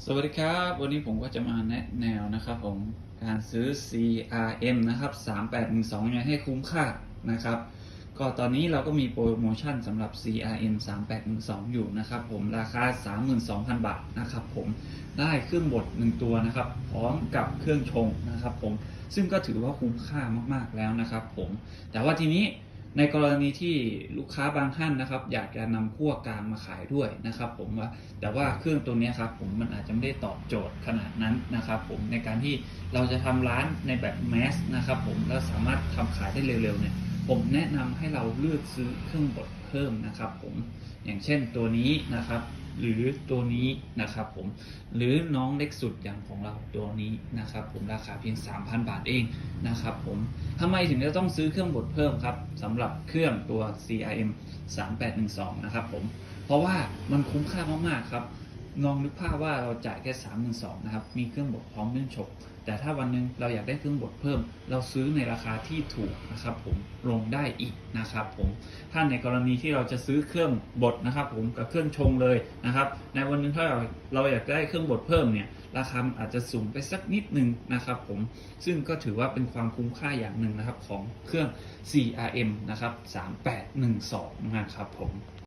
สวัสดีครับ วันนี้ผมก็จะมาแนะแนวนะครับผมการซื้อ CRM นะครับ 3812ยังไงให้คุ้มค่านะครับ ก็ตอนนี้เราก็มีโปรโมชั่นสำหรับ CRM 3812อยู่นะครับผมราคา 32,000 บาทนะครับผมได้เครื่องบด 1 ตัวนะครับ พร้อมกับเครื่องชงนะครับผมซึ่งก็ถือว่าคุ้มค่ามากๆแล้วนะครับผมแต่ว่าทีนี้ ในกรณีที่ลูกค้าบางท่านนะครับ อยากจะนำพวกกลางมาขายด้วยนะครับ ผมว่าแต่ว่าเครื่องตัวนี้ครับผมมันอาจจะไม่ได้ตอบโจทย์ขนาดนั้นนะครับ ผมในการที่เราจะทำร้านในแบบแมสนะครับ ผมแล้วสามารถทำขายได้เร็วๆเนี่ยผมแนะนำให้เราเลือกซื้อเครื่องบดเพิ่มนะครับ ผมอย่างเช่นตัวนี้นะครับ หรือตัวนี้นะครับผมหรือน้องเล็กสุดอย่างของเราตัวนี้นะครับผมราคาเพียง 3,000 บาทเองนะครับผมทำไมถึงจะต้องซื้อเครื่องบดเพิ่มครับสำหรับเครื่องตัว CRM 3812 นะครับผมเพราะว่ามันคุ้มค่ามากๆครับ ลองนึกภาพว่าเราจ่ายแค่3 2 0 0 0นะครับ มีเครื่องบดพร้อมเครื่องฉก แต่ถ้าวันหนึงเราอยากได้เครื่องบดเพิ่ม เราซื้อในราคาที่ถูกนะครับผม ลงได้อีกนะครับผม ถ้าในกรณีที่เราจะซื้อเครื่องบดนะครับผมกับเครื่องชงเลยนะครับ ในวันนึงถ้าเราเราอยากได้เครื่องบดเพิ่มเนี่ย ราคาอาจจะสูงไปสักนิดหนึ่งนะครับผม ซึ่งก็ถือว่าเป็นความคุ้มค่าอย่างหนึ่งนะครับของเครื่อง CRM นะครับ3812นะครับผม